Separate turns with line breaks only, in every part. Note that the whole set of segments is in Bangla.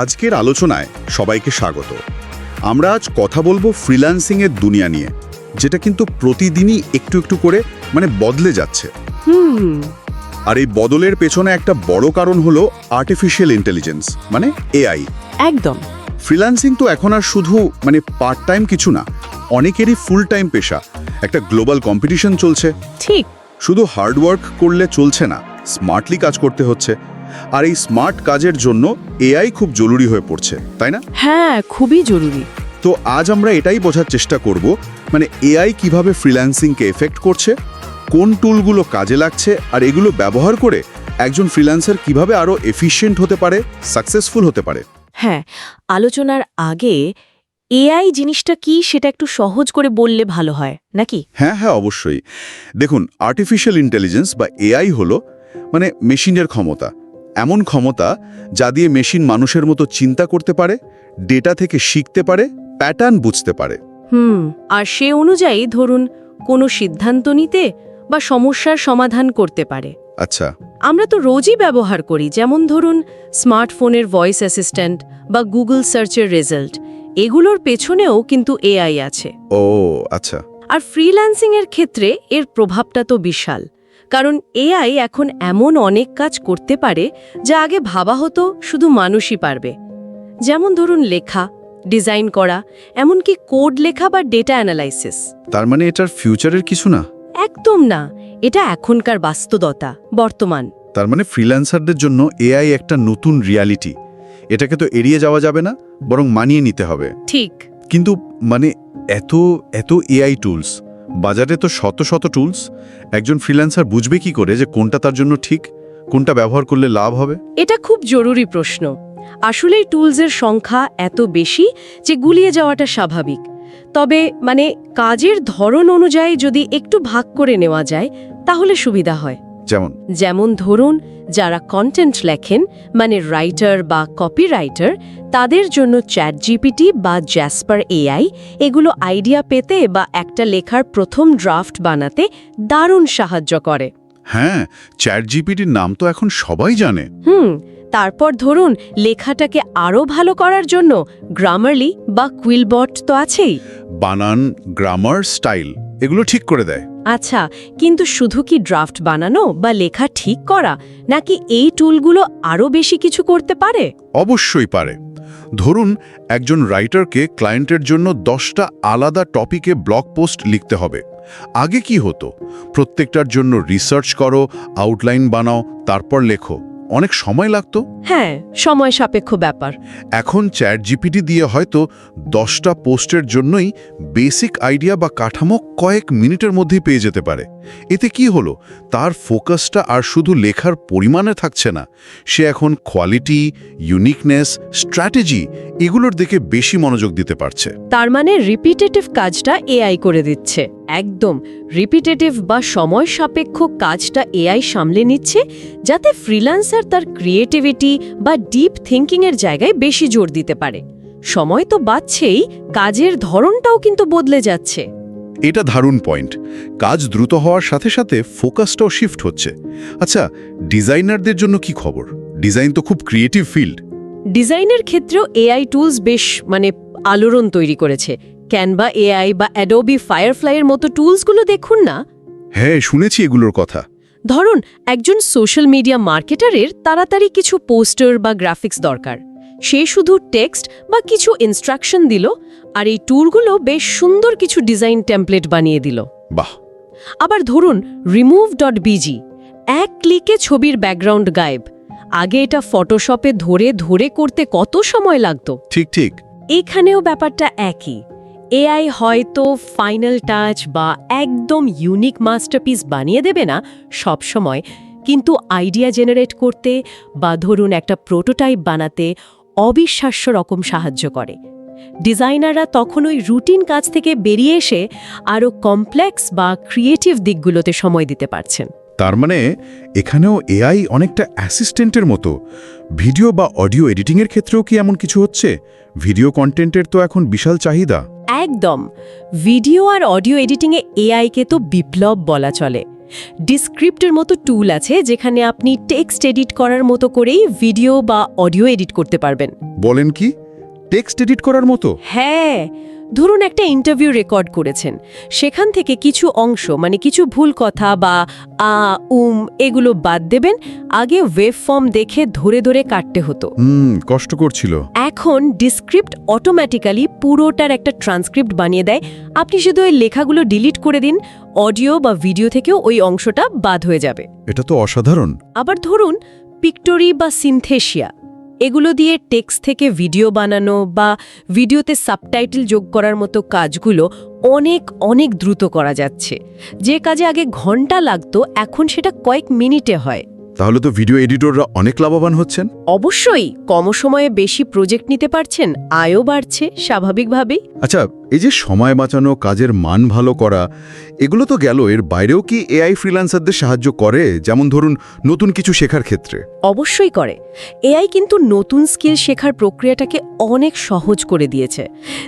আজকের আলোচনায় সবাইকে স্বাগত। আমরা আজ কথা বলব ফ্রিল্যান্সিংয়ের দুনিয়া নিয়ে যেটা কিন্তু প্রতিদিনই একটু একটু করে মানে বদলে যাচ্ছে। আর এই বদলের পেছনে একটা বড় কারণ হলো আর্টিফিশিয়াল ইন্টেলিজেন্স মানে এআই
একদম।
ফ্রিল্যান্সিং তো এখন আর শুধু মানে পার্ট টাইম কিছু না অনেকেরই ফুল টাইম পেশা। একটা গ্লোবাল কম্পিটিশন চলছে।
ঠিক।
শুধু হার্ডওয়ার্ক করলে চলছে না স্মার্টলি কাজ করতে হচ্ছে। আর এই স্মার্ট কাজের জন্য এআই খুব জরুরি হয়ে পড়ছে তাই না?
হ্যাঁ খুবই জরুরি।
তো আজ আমরা এটাই বোঝার চেষ্টা করব মানে এআই কীভাবে ফ্রিল্যান্সিংকে এফেক্ট করছে কোন টুলগুলো কাজে লাগছে আর এগুলো ব্যবহার করে একজন ফ্রিল্যান্সার কীভাবে আরও এফিশিয়েন্ট হতে পারে সাকসেসফুল হতে পারে।
হ্যাঁ আলোচনার আগে এআই জিনিসটা কি সেটা একটু সহজ করে বললে ভালো হয় নাকি?
হ্যাঁ হ্যাঁ অবশ্যই। দেখুন আর্টিফিশিয়াল ইন্টেলিজেন্স বা এআই হলো মানে মেশিনের ক্ষমতা। এমন ক্ষমতা যা দিয়ে মেশিন মানুষের মতো চিন্তা করতে পারে ডেটা থেকে শিখতে পারে প্যাটার্ন বুঝতে পারে।
হুম আর সে অনুযায়ী ধরুন কোনো সিদ্ধান্ত নিতে বা সমস্যার সমাধান করতে পারে।
আচ্ছা।
আমরা তো রোজই ব্যবহার করি যেমন ধরুন স্মার্টফোনের ভয়েস অ্যাসিস্ট্যান্ট বা গুগল সার্চের রেজাল্ট। এগুলোর পেছনেও কিন্তু এআই আছে।
ও আচ্ছা।
আর ফ্রিল্যান্সিং এর ক্ষেত্রে এর প্রভাবটা তো বিশাল। কারণ এআই এখন এমন অনেক কাজ করতে পারে যা আগে ভাবা হতো শুধু মানুষই পারবে। যেমন ধরুন লেখা ডিজাইন করা এমনকি কোড লেখা বা ডেটা অ্যানালাইসিস।
তার মানে এটার ফিউচারের কিছু না?
একদম না। এটা এখনকার বাস্তবতা বর্তমান।
তার মানে ফ্রিল্যান্সারদের জন্য এআই একটা নতুন রিয়ালিটি। এটাকে তো এড়িয়ে যাওয়া যাবে না বরং মানিয়ে নিতে হবে।
ঠিক।
কিন্তু মানে এত এত এআই টুলস বাজারে তো শত শত টুলস। একজন ফ্রিল্যান্সার বুঝবে কি করে যে কোনটা তার জন্য ঠিক কোনটা ব্যবহার করলে লাভ হবে?
এটা খুব জরুরি প্রশ্ন। আসলেই টুলসের সংখ্যা এত বেশি যে গুলিয়ে যাওয়াটা স্বাভাবিক। তবে মানে কাজের ধরন অনুযায়ী যদি একটু ভাগ করে নেওয়া যায় তাহলে সুবিধা হয়।
যেমন?
যেমন ধরুন যারা কন্টেন্ট লেখেন মানে রাইটার বা কপিরাইটার তাদের জন্য চ্যাট জিপিটি বা জ্যাসপার এআই এগুলো আইডিয়া পেতে বা একটা লেখার প্রথম ড্রাফট বানাতে দারুণ সাহায্য করে।
হ্যাঁ চ্যাট জিপিটির নাম তো এখন সবাই জানে।
হুম তারপর ধরুন লেখাটাকে আরও ভালো করার জন্য গ্রামারলি বা কুইলবট তো আছেই।
বানান গ্রামার স্টাইল এগুলো ঠিক করে দেয়।
আচ্ছা কিন্তু শুধু কি ড্রাফট বানানো বা লেখা ঠিক করা নাকি এই টুলগুলো আরও বেশি কিছু করতে পারে?
অবশ্যই পারে। ধরুন, একজন রাইটারকে ক্লায়েন্টের জন্য দশটা আলাদা টপিকে ব্লগ পোস্ট লিখতে হবে। আগে কি হতো? প্রত্যেকটার জন্য রিসার্চ করো আউটলাইন বানাও, তারপর লেখো। অনেক সময় লাগতো?
হ্যাঁ সময় সাপেক্ষ ব্যাপার।
এখন চ্যাট জিপিটি দিয়ে হয়তো দশটা পোস্টের জন্যই বেসিক আইডিয়া বা কাঠামো কয়েক মিনিটের মধ্যেই পেয়ে যেতে পারে। এতে কি হলো? তার ফোকাসটা আর শুধু লেখার পরিমাণে থাকছে না। সে এখন কোয়ালিটি ইউনিকনেস স্ট্র্যাটেজি এগুলোর দিকে বেশি মনোযোগ দিতে পারছে।
তার মানে রিপিটেটিভ কাজটা এআই করে দিচ্ছে। একদম রিপিটেটিভ বা সময় সাপেক্ষ কাজটা এআই সামলে নিচ্ছে যাতে ফ্রিল্যান্সার তার ক্রিয়েটিভিটি বা ডিপ থিঙ্কিংয়ের জায়গায় বেশি জোর দিতে পারে। সময় তো বাড়ছেই কাজের ধরনটাও কিন্তু বদলে যাচ্ছে।
এটা দারুণ পয়েন্ট কাজ দ্রুত হওয়ার সাথে সাথে ফোকাসটাও শিফট হচ্ছে। আচ্ছা ডিজাইনারদের জন্য কি খবর? ডিজাইন তো খুব ক্রিয়েটিভ ফিল্ড
ডিজাইনের ক্ষেত্রেও এআই টুলস বেশ মানে আলোড়ন তৈরি করেছে। ক্যানভা এআই বা অ্যাডোবি ফায়ারফ্লাইয়ের মতো টুলসগুলো দেখুন না?
হ্যাঁ শুনেছি এগুলোর কথা।
ধরুন একজন সোশ্যাল মিডিয়া মার্কেটারের তাড়াতাড়ি কিছু পোস্টার বা গ্রাফিক্স দরকার। সে শুধু টেক্সট বা কিছু ইনস্ট্রাকশন দিল আর এই টুলগুলো বেশ সুন্দর কিছু ডিজাইন টেমপ্লেট বানিয়ে দিল।
বাহ!
আবার ধরুন রিমুভ ডট বিজি এক ক্লিকে ছবির ব্যাকগ্রাউন্ড গায়েব। আগে এটা ফটোশপে ধরে ধরে করতে কত সময় লাগতো?
ঠিক ঠিক।
এখানেও ব্যাপারটা একই। এআই হয়তো ফাইনাল টাচ বা একদম ইউনিক মাস্টারপিস বানিয়ে দেবে না সব সময় কিন্তু আইডিয়া জেনারেট করতে বা ধরুন একটা প্রোটোটাইপ বানাতে অবিশ্বাস্য রকম সাহায্য করে। ডিজাইনাররা তখন ওই রুটিন কাজ থেকে বেরিয়ে এসে আরও কমপ্লেক্স বা ক্রিয়েটিভ দিকগুলোতে সময় দিতে পারছেন।
তার মানে এখানেও এআই অনেকটা অ্যাসিস্ট্যান্টের মতো। ভিডিও বা অডিও এডিটিংয়ের ক্ষেত্রেও কি এমন কিছু হচ্ছে? ভিডিও কন্টেন্টের তো এখন বিশাল চাহিদা।
একদম। ভিডিও আর অডিও এডিটিংয়ে এআইকে তো বিপ্লব বলা চলে। ডিসক্রিপ্টের মতো টুল আছে যেখানে আপনি টেক্সট এডিট করার মতো করেই ভিডিও বা অডিও এডিট করতে পারবেন।
বলেন কি? টেক্সট এডিট করার মতো?
হ্যাঁ ধরুন একটা ইন্টারভিউ রেকর্ড করেছেন। সেখান থেকে কিছু অংশ মানে কিছু ভুল কথা বা আ উম এগুলো বাদ দেবেন আগে ওয়েব ফর্ম দেখে ধরে ধরে কাটতে হতো।
কষ্ট করছিল।
এখন ডিসক্রিপ্ট অটোমেটিক্যালি পুরোটার একটা ট্রান্সক্রিপ্ট বানিয়ে দেয়। আপনি শুধু ওই লেখাগুলো ডিলিট করে দিন অডিও বা ভিডিও থেকেও ওই অংশটা বাদ হয়ে যাবে।
এটা তো অসাধারণ।
আবার ধরুন পিক্টোরি বা সিনথেশিয়া এগুলো দিয়ে টেক্সট থেকে ভিডিও বানানো বা ভিডিওতে সাবটাইটেল যোগ করার মতো কাজগুলো অনেক অনেক দ্রুত করা যাচ্ছে। যে কাজে আগে ঘণ্টা লাগতো, এখন সেটা কয়েক মিনিটে হয়।
তাহলে তো ভিডিও এডিটররা অনেক লাভবান হচ্ছেন।
অবশ্যই কম সময়ে বেশি প্রজেক্ট নিতে পারছেন আয়ও বাড়ছে স্বাভাবিকভাবেই।
আচ্ছা এই যে সময় বাঁচানো কাজের মান ভালো করা এগুলো তো গেল এর বাইরেও কি এআই ফ্রিল্যান্সারদের সাহায্য করে? যেমন ধরুন নতুন কিছু শেখার ক্ষেত্রে।
অবশ্যই করে। এআই কিন্তু নতুন স্কিল শেখার প্রক্রিয়াটাকে অনেক সহজ করে দিয়েছে।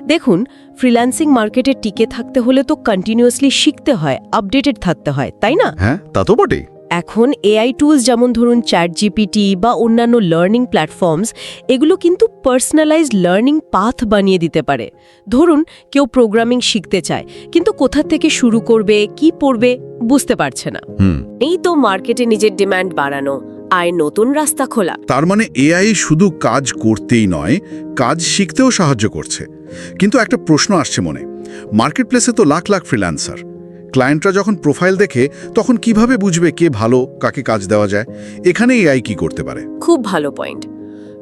দেখুন ফ্রিল্যান্সিং মার্কেটে টিকে থাকতে হলে তো কন্টিনিউয়াসলি শিখতে হয় আপডেটেড থাকতে হয় তাই না?
হ্যাঁ তা তো বটেই।
এখন এআই টুলস যেমন ধরুন চ্যাট জিপিটি বা অন্যান্য লার্নিং প্ল্যাটফর্মস এগুলো কিন্তু পার্সোনালাইজড লার্নিং পাথ বানিয়ে দিতে পারে। ধরুন কেউ প্রোগ্রামিং শিখতে চায় কিন্তু কোথা থেকে শুরু করবে কি পড়বে বুঝতে পারছে না। এই তো মার্কেটে নিজের ডিমান্ড বাড়ানো আর নতুন রাস্তা খোলা।
তার মানে এআই শুধু কাজ করতেই নয় কাজ শিখতেও সাহায্য করছে। কিন্তু একটা প্রশ্ন আসছে মনে মার্কেটপ্লেসে তো লাখ লাখ ফ্রিল্যান্সার ক্লায়েন্টরা যখন প্রোফাইল দেখে, তখন কীভাবে বুঝবে কে ভালো, কাকে কাজ দেওয়া যায়? এখানে এআই কি করতে পারে?
খুব ভালো পয়েন্ট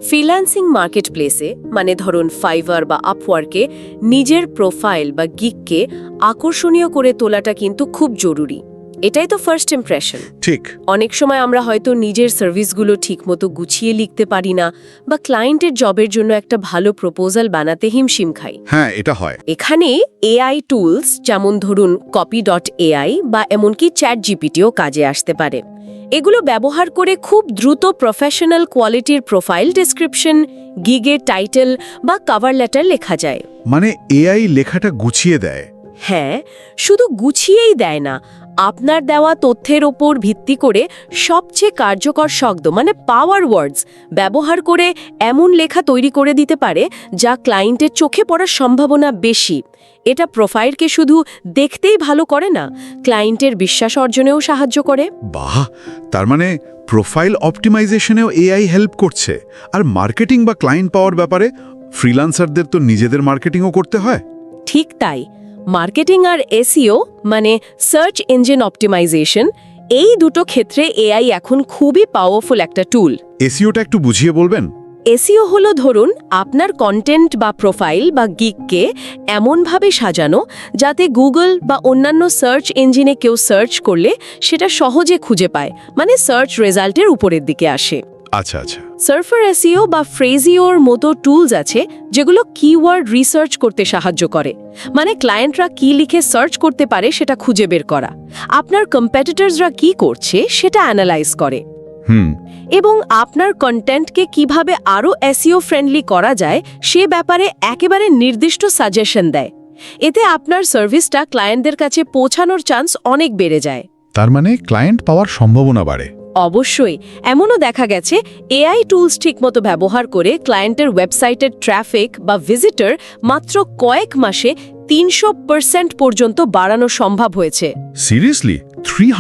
ফ্রিল্যান্সিং মার্কেট প্লেসে মানে ধরুন ফাইবার বা আপওয়ার্কে নিজের প্রোফাইল বা গিককে আকর্ষণীয় করে তোলাটা কিন্তু খুব জরুরি। এটাই তো ফার্স্ট ইমপ্রেশন
ঠিক।
অনেক সময় আমরা হয়তো নিজের সার্ভিসগুলো ঠিকমতো গুছিয়ে লিখতে পারি না বা ক্লায়েন্টের জবের জন্য একটা ভালো প্রপোজাল বানাতে হিমশিম খাই।
হ্যাঁ এটা হয়।
এখানে এআই টুলস যেমন ধরুন কপি ডট এআই বা এমনকি চ্যাট জিপিটিও কাজে আসতে পারে। এগুলো ব্যবহার করে খুব দ্রুত প্রফেশনাল কোয়ালিটির প্রোফাইল ডেসক্রিপশন গিগের টাইটেল বা কভার লেটার লেখা যায়।
মানে এআই লেখাটা গুছিয়ে দেয়।
হ্যাঁ শুধু গুছিয়েই দেয় না আপনার দেওয়া তথ্যের ওপর ভিত্তি করে সবচেয়ে কার্যকর শব্দ মানে পাওয়ার ওয়ার্ডস ব্যবহার করে এমন লেখা তৈরি করে দিতে পারে যা ক্লায়েন্টের চোখে পড়ার সম্ভাবনা বেশি। এটা প্রোফাইলকে শুধু দেখতেই ভালো করে না ক্লায়েন্টের বিশ্বাস অর্জনেও সাহায্য করে।
বাহ! তার মানে প্রোফাইল অপটিমাইজেশনেও এআই হেল্প করছে। আর মার্কেটিং বা ক্লায়েন্ট পাওয়ার ব্যাপারে ফ্রিল্যান্সারদের তো নিজেদের মার্কেটিংও করতে হয়।
ঠিক তাই। মার্কেটিং আর এসিও মানে সার্চ ইঞ্জিন অপটিমাইজেশন এই দুটো ক্ষেত্রে এআই এখন খুবই পাওয়ারফুল একটা টুল।
এসিওটা একটু বুঝিয়ে বলবেন?
এসিও হলো ধরুন আপনার কন্টেন্ট বা প্রোফাইল বা গিককে এমনভাবে সাজানো যাতে গুগল বা অন্যান্য সার্চ ইঞ্জিনে কেউ সার্চ করলে সেটা সহজে খুঁজে পায় মানে সার্চ রেজাল্টের উপরের দিকে আসে।
আচ্ছা আচ্ছা।
সার্ফার এসিও বা ফ্রেজিওর মতো টুলস আছে যেগুলো কিওয়ার্ড রিসার্চ করতে সাহায্য করে। মানে ক্লায়েন্টরা কি লিখে সার্চ করতে পারে সেটা খুঁজে বের করা। আপনার কম্পিটিটরসরা কি করছে সেটা অ্যানালাইজ করে।
হুম।
এবং আপনার কন্টেন্টকে কীভাবে আরও এসিও ফ্রেন্ডলি করা যায় সে ব্যাপারে একেবারে নির্দিষ্ট সাজেশন দেয়। এতে আপনার সার্ভিসটা ক্লায়েন্টদের কাছে পৌঁছানোর চান্স অনেক বেড়ে যায়।
তার মানে ক্লায়েন্ট পাওয়ার সম্ভাবনা বাড়ে।
অবশ্যই। এমনও দেখা গেছে এআই টুলস ঠিকমতো ব্যবহার করে ক্লায়েন্টের ওয়েবসাইটের ট্রাফিক বা ভিজিটর মাত্র কয়েক মাসে তিনশো পার্সেন্ট পর্যন্ত বাড়ানো সম্ভব হয়েছে।
সিরিয়াসলি থ্রি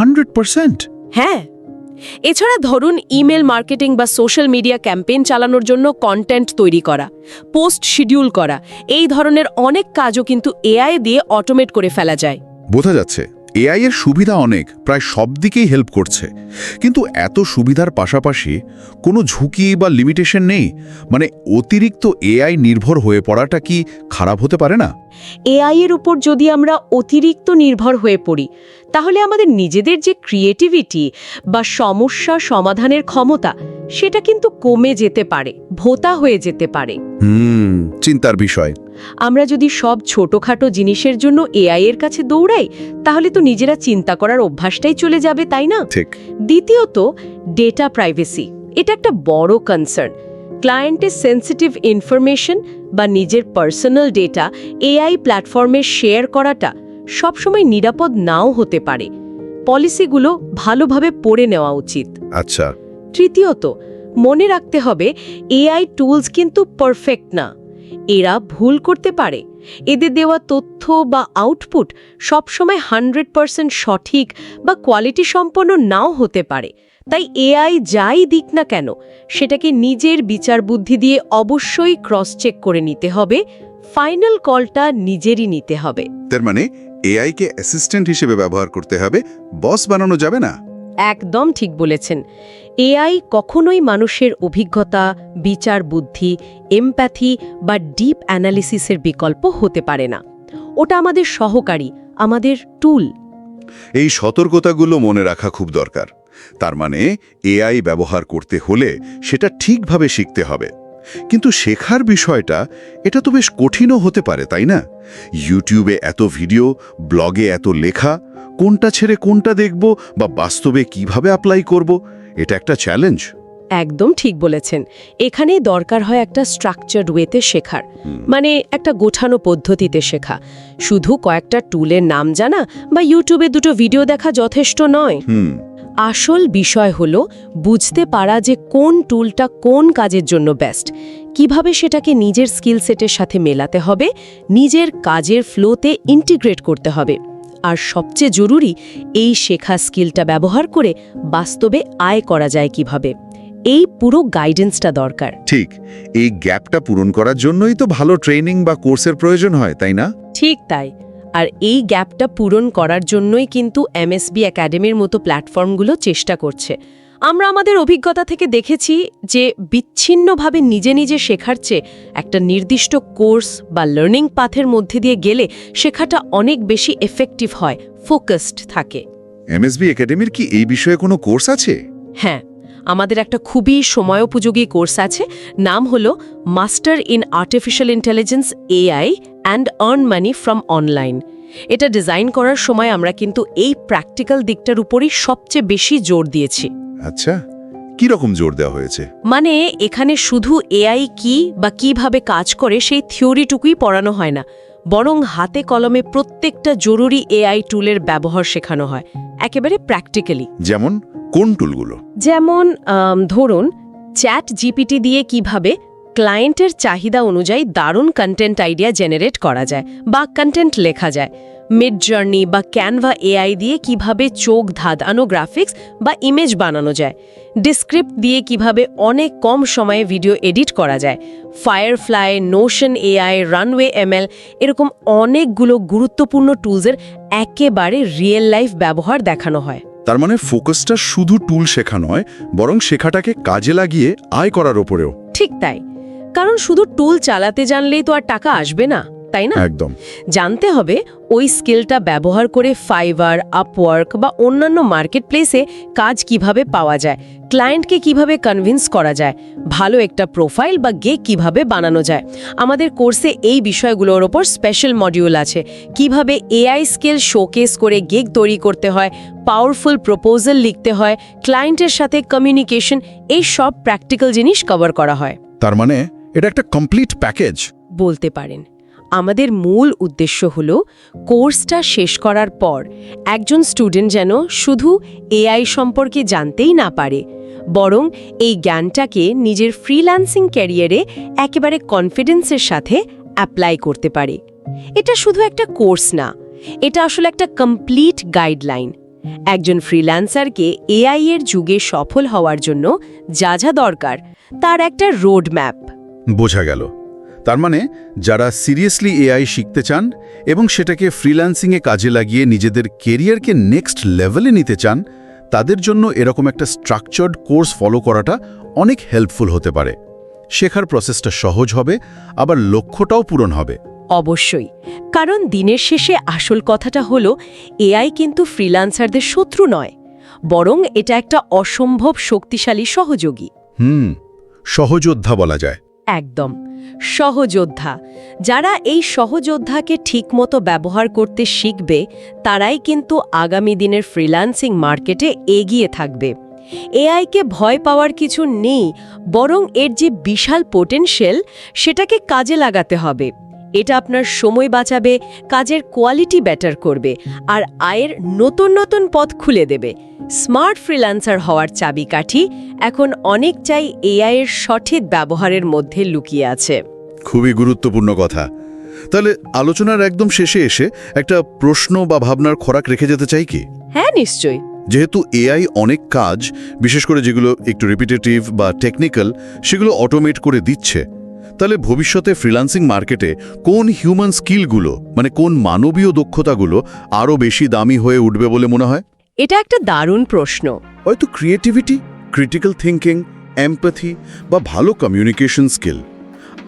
হ্যাঁ। এছাড়া ধরুন ইমেল মার্কেটিং বা সোশ্যাল মিডিয়া ক্যাম্পেইন চালানোর জন্য কন্টেন্ট তৈরি করা পোস্ট শিডিউল করা এই ধরনের অনেক কাজও কিন্তু এআই দিয়ে অটোমেট করে ফেলা যায়।
বোঝা যাচ্ছে। এআই এর সুবিধা অনেক, প্রায় সব দিকেই হেল্প করছে। কিন্তু এত সুবিধার পাশাপাশি কোনো ঝুঁকি বা লিমিটেশন নেই? মানে অতিরিক্ত এআই নির্ভর হয়ে পড়াটা কি খারাপ হতে পারে না?
এআই এর উপর যদি আমরা অতিরিক্ত নির্ভর হয়ে পড়ি, তাহলে আমাদের নিজেদের যে ক্রিয়েটিভিটি বা সমস্যা সমাধানের ক্ষমতা সেটা কিন্তু কমে যেতে পারে ভোতা হয়ে যেতে পারে।
হুম চিন্তার বিষয়।
আমরা যদি সব ছোটখাটো জিনিসের জন্য এআই এর কাছে দৌড়াই তাহলে তো নিজেরা চিন্তা করার অভ্যাসটাই চলে যাবে তাই না?
ঠিক।
দ্বিতীয়ত ডেটা প্রাইভেসি এটা একটা বড় কনসার্ন ক্লায়েন্টের সেন্সিটিভ ইনফরমেশন বা নিজের পার্সোনাল ডেটা এআই প্ল্যাটফর্মে শেয়ার করাটা সবসময় নিরাপদ নাও হতে পারে। পলিসিগুলো ভালোভাবে পড়ে নেওয়া উচিত।
আচ্ছা।
তৃতীয়ত মনে রাখতে হবে এআই টুলস কিন্তু পারফেক্ট না। এরা ভুল করতে পারে। এদের দেওয়া তথ্য বা আউটপুট সবসময় হান্ড্রেড পারসেন্ট সঠিক বা কোয়ালিটি সম্পন্ন নাও হতে পারে। তাই এআই যাই দিক না কেন সেটাকে নিজের বিচার বুদ্ধি দিয়ে অবশ্যই ক্রস চেক করে নিতে হবে ফাইনাল কলটা নিজেরই নিতে হবে।
তার মানে এআই কে অ্যাসিস্ট্যান্ট হিসেবে ব্যবহার করতে হবে বস বানানো যাবে না?
একদম ঠিক বলেছেন। এআই কখনোই মানুষের অভিজ্ঞতা, বিচার বুদ্ধি, এমপ্যাথি বা ডিপ অ্যানালিসিসের বিকল্প হতে পারে না। ওটা আমাদের সহকারী, আমাদের টুল।
এই সতর্কতাগুলো মনে রাখা খুব দরকার। তার মানে এআই ব্যবহার করতে হলে সেটা ঠিকভাবে শিখতে হবে। কিন্তু শেখার বিষয়টা, এটা তো বেশ কঠিনও হতে পারে, তাই না? ইউটিউবে এত ভিডিও ব্লগে এত লেখা, কোনটা ছেড়ে কোনটা দেখব বা বাস্তবে কীভাবে অ্যাপ্লাই করব? এটা একটা চ্যালেঞ্জ
একদম ঠিক বলেছেন। এখানেই দরকার হয় একটা স্ট্রাকচার্ড ওয়েতে শেখার। মানে একটা গোছানো পদ্ধতিতে শেখা। শুধু কয়েকটা টুলের নাম জানা বা ইউটিউবে দুটো ভিডিও দেখা যথেষ্ট নয়। আসল বিষয় হলো বুঝতে পারা যে কোন টুলটা কোন কাজের জন্য বেস্ট কীভাবে সেটাকে নিজের স্কিল সেটের সাথে মেলাতে হবে নিজের কাজের ফ্লোতে ইন্টিগ্রেট করতে হবে। আর সবচেয়ে জরুরি এই শেখা স্কিলটা ব্যবহার করে বাস্তবে আয় করা যায় কীভাবে। এই পুরো গাইডেন্সটা দরকার।
ঠিক এই গ্যাপটা পূরণ করার জন্যই তো ভালো ট্রেনিং বা কোর্সের প্রয়োজন হয় তাই না?
ঠিক তাই। আর এই গ্যাপটা পূরণ করার জন্যই কিন্তু এমএসবি একাডেমির মতো প্ল্যাটফর্মগুলো চেষ্টা করছে। আমরা আমাদের অভিজ্ঞতা থেকে দেখেছি যে বিচ্ছিন্নভাবে নিজে নিজে শেখার চেয়ে একটা নির্দিষ্ট কোর্স বা লার্নিং পাথের মধ্যে দিয়ে গেলে শেখাটা অনেক বেশি এফেক্টিভ হয় ফোকাসড থাকে।
এমএসবি একাডেমির কি এই বিষয়ে কোনো কোর্স আছে?
হ্যাঁ আমাদের একটা খুবই সময়োপযোগী কোর্স আছে নাম হলো master in artificial intelligence AI and earn money from online এটা ডিজাইন করার সময় আমরা কিন্তু এই প্র্যাকটিক্যাল দিকটার উপরই সবচেয়ে বেশি জোর দিয়েছি।
আচ্ছা কি রকম জোর দেওয়া হয়েছে?
মানে এখানে শুধু এআই কি বা কীভাবে কাজ করে সেই থিওরিটুকুই পড়ানো হয় না বরং হাতে কলমে প্রত্যেকটা জরুরি এআই টুলের ব্যবহার শেখানো হয় একেবারে প্র্যাকটিক্যালি
যেমন কোন টুলগুলো?
যেমন ধরুন চ্যাট জিপিটি দিয়ে কীভাবে ক্লায়েন্টের চাহিদা অনুযায়ী দারুণ কন্টেন্ট আইডিয়া জেনারেট করা যায় বা কন্টেন্ট লেখা যায়। মিড জার্নি বা ক্যানভা এআই দিয়ে কীভাবে চোখ ধাঁধানো গ্রাফিক্স বা ইমেজ বানানো যায়। ডিসক্রিপ্ট দিয়ে কীভাবে অনেক কম সময়ে ভিডিও এডিট করা যায়। Firefly Notion AI Runway ML এরকম অনেকগুলো গুরুত্বপূর্ণ টুলসের একেবারে রিয়েল লাইফ ব্যবহার দেখানো হয়।
তার মানে ফোকাসটা শুধু টুল শেখা নয় বরং শেখাটাকে কাজে লাগিয়ে আয় করার ওপরেও।
ঠিক তাই। কারণ শুধু টুল চালাতে জানলেই তো আর টাকা আসবে না। তাই না?
একদম।
জানতে হবে ওই স্কিলটা ব্যবহার করে ফাইবার আপওয়ার্ক বা অন্যান্য মার্কেট প্লেসে কাজ কীভাবে পাওয়া যায় ক্লায়েন্টকে কীভাবে কনভিন্স করা যায় ভালো একটা প্রোফাইল বা গেক কীভাবে বানানো যায়। আমাদের কোর্সে এই বিষয়গুলোর ওপর স্পেশাল মডিউল আছে। কীভাবে এআই স্কিল শোকেস করে গেক তৈরি করতে হয় পাওয়ারফুল প্রপোজাল লিখতে হয় ক্লায়েন্টের সাথে কমিউনিকেশন এই সব প্র্যাকটিক্যাল জিনিস কভার করা হয়।
তার মানে এটা একটা কমপ্লিট প্যাকেজ
বলতে পারেন। আমাদের মূল উদ্দেশ্য হল কোর্সটা শেষ করার পর একজন স্টুডেন্ট যেন শুধু এআই সম্পর্কে জানতেই না পারে, বরং এই জ্ঞানটাকে নিজের ফ্রিল্যান্সিং ক্যারিয়ারে একেবারে কনফিডেন্সের সাথে অ্যাপ্লাই করতে পারে। এটা শুধু একটা কোর্স না, এটা আসলে একটা কমপ্লিট গাইডলাইন একজন ফ্রিল্যান্সারকে এআই এর যুগে সফল হওয়ার জন্য যা যা দরকার, তার একটা রোড ম্যাপ
বোঝা গেল। তার মানে যারা সিরিয়াসলি এআই শিখতে চান এবং সেটাকে ফ্রিল্যান্সিংয়ে কাজে লাগিয়ে নিজেদের কেরিয়ারকে নেক্সট লেভেলে নিতে চান তাদের জন্য এরকম একটা স্ট্রাকচার্ড কোর্স ফলো করাটা অনেক হেল্পফুল হতে পারে। শেখার প্রসেসটা সহজ হবে আবার লক্ষ্যটাও পূরণ হবে।
অবশ্যই। কারণ দিনের শেষে আসল কথাটা হলো এআই কিন্তু ফ্রিল্যান্সারদের শত্রু নয় বরং এটা একটা অসম্ভব শক্তিশালী সহযোগী।
হুম সহযোদ্ধা বলা যায়।
একদম। সহযোদ্ধা। যারা এই সহযোদ্ধাকে ঠিকমতো ব্যবহার করতে শিখবে, তারাই কিন্তু আগামী দিনের ফ্রিল্যান্সিং মার্কেটে এগিয়ে থাকবে। এআইকে ভয় পাওয়ার কিছু নেই, বরং এর যে বিশাল পোটেনশিয়াল সেটাকে কাজে লাগাতে হবে। এটা আপনার সময় বাঁচাবে কাজের কোয়ালিটি বেটার করবে আর আয়ের নতুন নতুন পথ খুলে দেবে। স্মার্ট ফ্রিল্যান্সার হওয়ার চাবিকাঠি এখন অনেক চাই এআই এর সঠিক ব্যবহারের মধ্যে লুকিয়ে আছে।
খুবই গুরুত্বপূর্ণ কথা। তাহলে আলোচনার একদম শেষে এসে একটা প্রশ্ন বা ভাবনার খোরাক রেখে যেতে চাই কি?
হ্যাঁ নিশ্চয়ই।
যেহেতু এআই অনেক কাজ বিশেষ করে যেগুলো একটু রিপিটেটিভ বা টেকনিক্যাল সেগুলো অটোমেট করে দিচ্ছে তাহলে ভবিষ্যতে ফ্রিলান্সিং মার্কেটে কোন হিউম্যান স্কিলগুলো মানে কোন মানবীয় দক্ষতাগুলো আরও বেশি দামি হয়ে উঠবে বলে মনে হয়?
এটা একটা দারুণ প্রশ্ন।
হয়তো ক্রিয়েটিভিটি ক্রিটিক্যাল থিঙ্কিং এমপ্যাথি বা ভালো কমিউনিকেশন স্কিল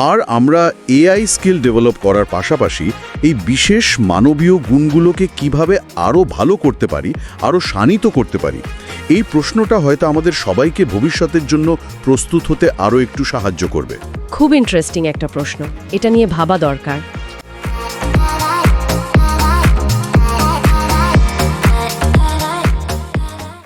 আর আমরা এআই স্কিল ডেভেলপ করার পাশাপাশি এই বিশেষ মানবীয় গুণগুলোকে কীভাবে আরও ভালো করতে পারি আরও শানিত করতে পারি, এই প্রশ্নটা হয়তো আমাদের সবাইকে ভবিষ্যতের জন্য প্রস্তুত হতে আরও একটু সাহায্য করবে।
খুব ইন্টারেস্টিং একটা প্রশ্ন। এটা নিয়ে ভাবা দরকার।